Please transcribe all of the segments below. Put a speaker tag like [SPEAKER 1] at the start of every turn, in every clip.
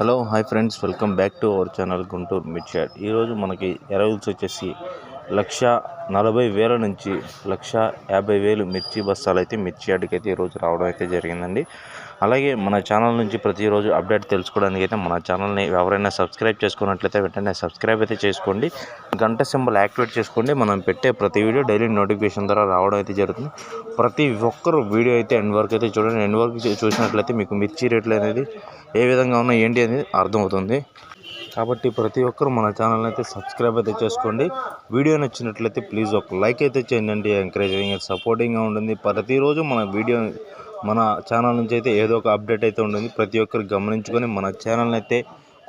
[SPEAKER 1] Hello hi friends welcome back to our channel Guntur మిర్చాడ్ ఈరోజు మనకి ఎరవుల్స్ వచ్చేసి లక్ష నలభై వేల నుంచి లక్ష యాభై వేలు మిర్చి బస్తాలు అయితే మిర్చి యార్డ్కి అయితే ఈరోజు రావడం అయితే జరిగిందండి. అలాగే మన ఛానల్ నుంచి ప్రతిరోజు అప్డేట్ తెలుసుకోవడానికి అయితే మన ఛానల్ని ఎవరైనా సబ్స్క్రైబ్ చేసుకున్నట్లయితే వెంటనే సబ్స్క్రైబ్ అయితే చేసుకోండి. గంట సింబల్ యాక్టివేట్ చేసుకోండి. మనం పెట్టే ప్రతి వీడియో డైలీ నోటిఫికేషన్ ద్వారా రావడం అయితే జరుగుతుంది. ప్రతి ఒక్కరు వీడియో అయితే ఎండ్ వరకు అయితే చూడండి. ఎండ్ వరకు చూసినట్లయితే మీకు మిర్చి రేట్లు అనేది ఏ విధంగా ఉన్నాయి ఏంటి అనేది అర్థమవుతుంది. కాబట్టి ప్రతి ఒక్కరు మన ఛానల్ అయితే సబ్స్క్రైబ్ అయితే చేసుకోండి. వీడియో నచ్చినట్లయితే ప్లీజ్ ఒక లైక్ అయితే చేయండి. ఎంకరేజింగ్ సపోర్టింగ్గా ఉంటుంది. ప్రతిరోజు మన వీడియో మన ఛానల్ నుంచి అయితే ఏదో ఒక అప్డేట్ అయితే ఉంటుంది. ప్రతి ఒక్కరు గమనించుకొని మన ఛానల్ని అయితే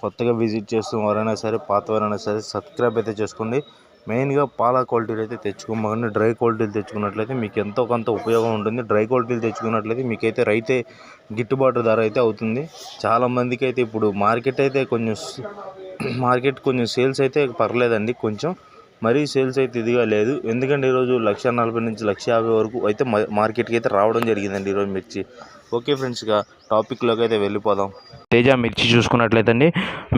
[SPEAKER 1] కొత్తగా విజిట్ చేస్తున్న వారైనా సరే పాతవారైనా సరే సబ్స్క్రైబ్ అయితే చేసుకోండి. మెయిన్గా పాల క్వాలిటీలు అయితే తెచ్చుకోమని డ్రై క్వాలిటీలు తెచ్చుకున్నట్లయితే మీకు ఎంతో కొంత ఉపయోగం ఉంటుంది. డ్రై క్వాలిటీలు తెచ్చుకున్నట్లయితే మీకైతే రైతే గిట్టుబాటు ధర అయితే అవుతుంది. చాలామందికి అయితే ఇప్పుడు మార్కెట్ అయితే కొంచెం మార్కెట్ కొంచెం సేల్స్ అయితే పర్లేదండి కొంచెం. మరీ సేల్స్ అయితే ఇదిగా లేదు. ఎందుకంటే ఈరోజు లక్ష నలభై నుంచి లక్ష యాభై వరకు అయితే మార్కెట్కి అయితే రావడం జరిగిందండి ఈరోజు మిర్చి. ఓకే ఫ్రెండ్స్ ఇక టాపిక్లోకి అయితే వెళ్ళిపోదాం. తేజ మిర్చి చూసుకున్నట్లయితే అండి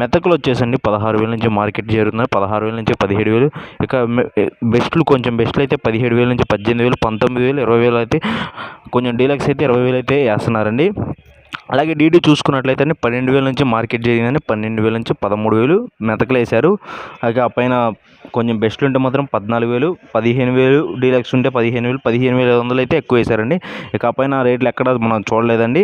[SPEAKER 1] మెతకులు వచ్చేసండి. పదహారు వేల నుంచి మార్కెట్ జరుగుతుంది పదహారు వేల నుంచి పదిహేడు వేలు. ఇక బెస్ట్లు కొంచెం బెస్ట్లు అయితే పదిహేడు వేల నుంచి పద్దెనిమిది వేలు పంతొమ్మిది వేలు ఇరవై వేలు అయితే కొంచెం డీలక్స్ అయితే ఇరవై వేలు అయితే వేస్తున్నారండి. అలాగే డీడీ చూసుకున్నట్లయితే అండి పన్నెండు వేల నుంచి మార్కెట్ జరిగిందండి. పన్నెండు వేల నుంచి పదమూడు వేలు మెతకలు వేశారు. అలాగే ఆ పైన కొంచెం బెస్ట్లు ఉంటే మాత్రం పద్నాలుగు వేలు పదిహేను వేలు డీలక్స్ ఉంటే పదిహేను వేలు పదిహేను వేల ఐదు వందలు అయితే ఎక్కువ వేశారండి. ఇక ఆ పైన రేట్లు ఎక్కడ మనం చూడలేదండి.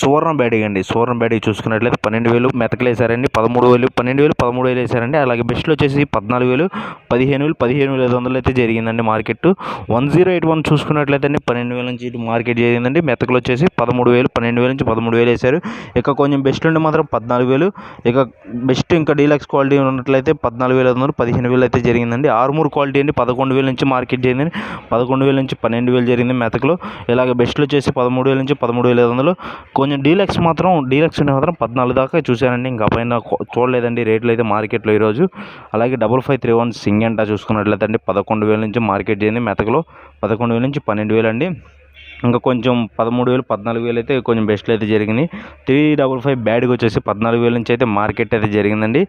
[SPEAKER 1] సువర్ణ బ్యాడీ అండి. సువర్ణ బ్యాడీ చూసుకున్నట్లయితే పన్నెండు వేలు మెతకలు వేశారండి. పదమూడు వేలు పన్నెండు వేలు పదమూడు వేలు వేశారండి. అలాగే బెస్ట్లు వచ్చేసి పద్నాలుగు వేలు పదిహేను వేలు పదిహేను వేల ఐదు వందలు అయితే జరిగిందండి market one zero eight one చూసుకున్నట్లయితే అండి పన్నెండు వేల నుంచి ఇటు మార్కెట్ జరిగిందండి. మెతకలు వచ్చేసి పదమూడు వేలు పన్నెండు వేల నుంచి పదమూడు వేలు వేశారు. ఇక కొంచెం బెస్ట్ ఉంటే మాత్రం పద్నాలుగు వేలు. ఇక బెస్ట్ ఇంకా డీలక్స్ క్వాలిటీ ఉన్నట్లయితే పద్నాలుగు వేల ఐదు వందలు పదిహేను వేలు అయితే జరిగిందండి. ఆరుమూరు క్వాలిటీ అండి. పదకొండు వేల నుంచి మార్కెట్ జరిగింది పదకొండు వేల నుంచి పన్నెండు వేలు జరిగింది మెతకలో. ఇలాగ బెస్ట్లు వచ్చేసి పదమూడు వేల నుంచి పదమూడు వేల ఐదు వందలు. కొంచెం డీలక్స్ మాత్రం డీలక్స్ ఉండే మాత్రం పద్నాలుగు దాకా చూశానండి. ఇంకా పైన చూడలేదండి. రేట్లు అయితే మార్కెట్లో ఈరోజు. అలాగే డబుల్ ఫైవ్ త్రీ వన్ సింగంటా చూసుకున్నట్లయితే అండి. పదకొండు వేల నుంచి మార్కెట్ చేయండి మెతకలో. పదకొండు వేల నుంచి పన్నెండు వేలు అండి. ఇంకా కొంచెం పదమూడు వేలు పద్నాలుగు వేలు అయితే కొంచెం బెస్ట్లు అయితే జరిగింది త్రీ డబుల్ ఫైవ్ బ్యాడ్కి వచ్చేసి పద్నాలుగు వేల నుంచి అయితే మార్కెట్ అయితే జరిగిందండి.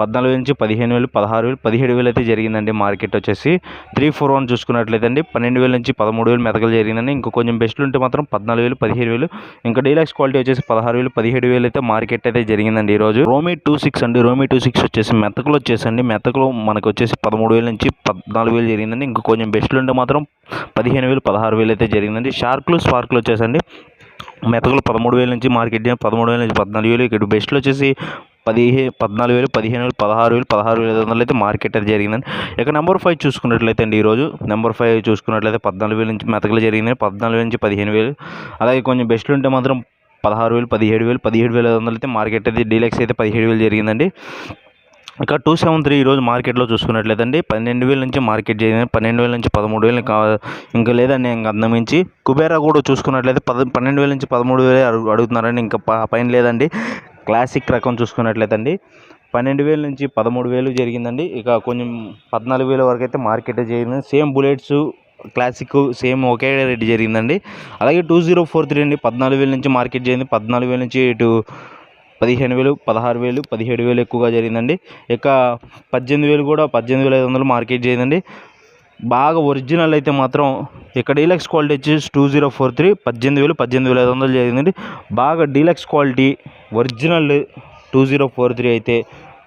[SPEAKER 1] పద్నాలుగు వేల నుంచి పదిహేను వేలు పదహారు వేలు పదిహేడు వేలు అయితే జరిగిందండి మార్కెట్ వచ్చేసి. త్రీ ఫోర్ వన్ చూసుకున్నట్లయితే అండి పన్నెండు వేల నుంచి పదమూడు వేలు మెతకలు జరిగిందండి ఇంకా కొంచెం బెస్ట్లు ఉంటే మాత్రం పద్నాలుగు వేలు పదిహేడు వేలు ఇంకా డీలాక్స్ క్వాలిటీ వచ్చేసి పదహారు వేలు పదిహేడు వేలు అయితే మార్కెట్ అయితే జరిగిందండి ఈరోజు. రోమీ టూ సిక్స్ అండి రోమీ టూ సిక్స్ వచ్చేసి మెతకలు వచ్చేసండి. మెతకలు మనకు వచ్చేసి పదమూడు వేల నుంచి పద్నాలుగు వేలు జరిగిందండి. ఇంకా కొంచెం బెస్ట్లు ఉంటే మాత్రం పదిహేను వేలు పదహారు వేలు అయితే జరిగిందండి. షార్క్లు స్పార్క్లు వచ్చేసండి. మెతకలు పదమూడు వేల నుంచి మార్కెట్ పదమూడు వేల నుంచి పద్నాలుగు వేలు. ఇక్కడ బెస్ట్లు వచ్చేసి పదిహే పద్నాలుగు వేలు పదిహేను వేలు పదహారు వేలు పదహారు వేల ఐదు వందలు అయితే మార్కెట్ అయితే జరిగిందండి. ఇక నెంబర్ ఫైవ్ చూసుకున్నట్లయితే అండి ఈరోజు. నెంబర్ ఫైవ్ చూసుకున్నట్లయితే పద్నాలుగు వేల నుంచి మెతకలు జరిగింది. పద్నాలుగు వేల నుంచి పదిహేను వేలు. అలాగే కొంచెం బెస్ట్లు ఉంటే మాత్రం పదహారు వేలు పదిహేడు వేలు పదిహేడు వేల ఐదు వందలు అయితే మార్కెట్ అయితే డీలక్స్ అయితే పదిహేడు వేలు జరిగిందండి. ఇక టూ సెవెన్ త్రీ ఈరోజు మార్కెట్లో చూసుకున్నట్లయితే పన్నెండు వేల నుంచి మార్కెట్ చేయండి పన్నెండు వేల నుంచి పదమూడు వేలు ఇంకా ఇంకా లేదండి ఇంకా అందమించి కుబేరా కూడా చూసుకున్నట్లయితే పద పన్నెండు వేల నుంచి పదమూడు వేలు అడుగుతున్నారని అడుగుతున్నారండి ఇంకా పైన లేదండి. క్లాసిక్ రకం చూసుకున్నట్లయితే అండి పన్నెండు వేల నుంచి పదమూడు వేలు జరిగిందండి. ఇక కొంచెం పద్నాలుగు వేల వరకు అయితే మార్కెట్ జరిగింది సేమ్ బుల్లెట్స్ క్లాసిక్ సేమ్ ఒకే రేట్ జరిగిందండి. అలాగే టూ జీరో ఫోర్ త్రీ అండి పద్నాలుగు వేల నుంచి మార్కెట్ జరిగింది పద్నాలుగు వేల నుంచి ఇటు పదిహేను వేలు పదహారు వేలు పదిహేడు వేలు ఎక్కువగా జరిగిందండి. ఇక పద్దెనిమిది వేలు కూడా పద్దెనిమిది వేల ఐదు వందలు మార్కెట్ చేయదండి. బాగా ఒరిజినల్ అయితే మాత్రం ఇక్కడ డీలక్స్ క్వాలిటీ వచ్చేసి టూ జీరో ఫోర్ త్రీ పద్దెనిమిది వేలు పద్దెనిమిది వేల ఐదు వందలు జరిగిందండి. బాగా deluxe quality original two zero four three అయితే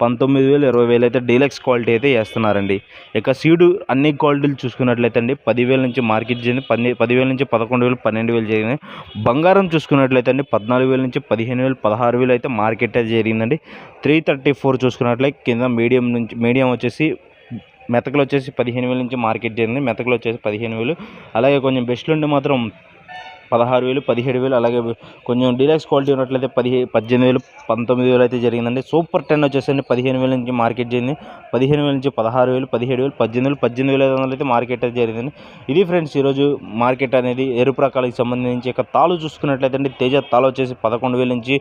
[SPEAKER 1] పంతొమ్మిది వేలు ఇరవై వేలు అయితే డీలక్స్ క్వాలిటీ అయితే వేస్తున్నారండి. ఇక సీడు అన్ని క్వాలిటీలు చూసుకున్నట్లయితే అండి పదివేల నుంచి మార్కెట్ చేయండి పది పదివేల నుంచి పదకొండు వేలు పన్నెండు వేలు జరిగింది బంగారం చూసుకున్నట్లయితే అండి పద్నాలుగు వేల నుంచి పదిహేను వేలు పదహారు వేలు అయితే మార్కెట్ అయితే జరిగిందండి త్రీ థర్టీ ఫోర్ చూసుకున్నట్లయితే కింద మీడియం నుంచి మీడియం వచ్చేసి మెతకలు వచ్చేసి పదిహేను వేల నుంచి మార్కెట్ జరిగింది మెతకలు వచ్చేసి పదిహేను వేలు. అలాగే కొంచెం బెస్ట్లు ఉండి మాత్రం పదహారు వేలు పదిహేడు వేలు అలాగే కొంచెం డీలక్స్ క్వాలిటీ ఉన్నట్లయితే పదిహే పద్దెనిమిది వేలు పంతొమ్మిది వేలు అయితే జరిగిందండి. సూపర్ టెన్ వచ్చేసండి పదిహేను వేల నుంచి మార్కెట్ జరిగింది పదిహేను వేల నుంచి పదహారు వేలు పదిహేడు వేలు పద్దెనిమిది వేలు పద్దెనిమిది వేల ఐదు వందలు అయితే మార్కెట్ అయితే జరిగిందండి ఇది ఫ్రెండ్స్ ఈరోజు మార్కెట్ అనేది ఎరుపు రకాలకు సంబంధించి ఇక తాలు చూసుకున్నట్లయితే అండి తేజ తాలు వచ్చేసి పదకొండు వేల నుంచి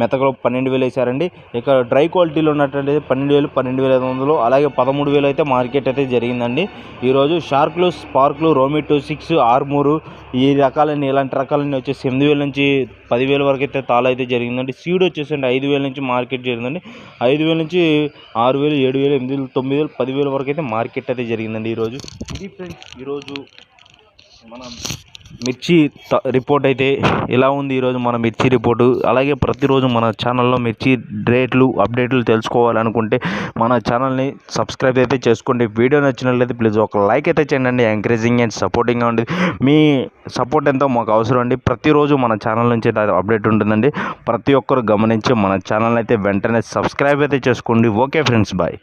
[SPEAKER 1] మెతకలో పన్నెండు వేలు వేశారండి ఇక డ్రై క్వాలిటీలో ఉన్నటువంటి పన్నెండు వేలు పన్నెండు వేల ఐదు వందలు అలాగే పదమూడు వేలు అయితే మార్కెట్ అయితే జరిగిందండి. ఈరోజు షార్క్లు స్పార్క్లు రోమిటో సిక్స్ ఆర్మూరు ఈ రకాలైన ఇలాంటి రకాలన్నీ వచ్చేసి ఎనిమిది వేల నుంచి పదివేల వరకు అయితే తాళ అయితే జరిగిందండి. సీడ్ వచ్చేసండి ఐదు వేల నుంచి మార్కెట్ జరిగిందండి. ఐదు వేల నుంచి ఆరు వేలు ఏడు వేలు ఎనిమిది వేలు తొమ్మిది వేలు పదివేల వరకు అయితే మార్కెట్ అయితే జరిగిందండి ఈరోజు. ఇది ఫ్రెండ్స్ ఈరోజు మన మిర్చి రిపోర్ట్ అయితే ఎలా ఉంది ఈరోజు మన మిర్చి రిపోర్టు అలాగే ప్రతిరోజు మన ఛానల్లో మిర్చి రేట్లు అప్డేట్లు తెలుసుకోవాలనుకుంటే మన ఛానల్ని సబ్స్క్రైబ్ అయితే చేసుకోండి. వీడియో నచ్చినట్లయితే ప్లీజ్ ఒక లైక్ అయితే చేయండి. ఎంకరేజింగ్ అండ్ సపోర్టింగ్గా ఉండేది మీ సపోర్ట్ ఎంతో మాకు అవసరం అండి. ప్రతిరోజు మన ఛానల్ నుంచి అప్డేట్ ఉంటుందండి. ప్రతి ఒక్కరు గమనించి మన ఛానల్ అయితే వెంటనే సబ్స్క్రైబ్ అయితే చేసుకోండి. Okay friends bye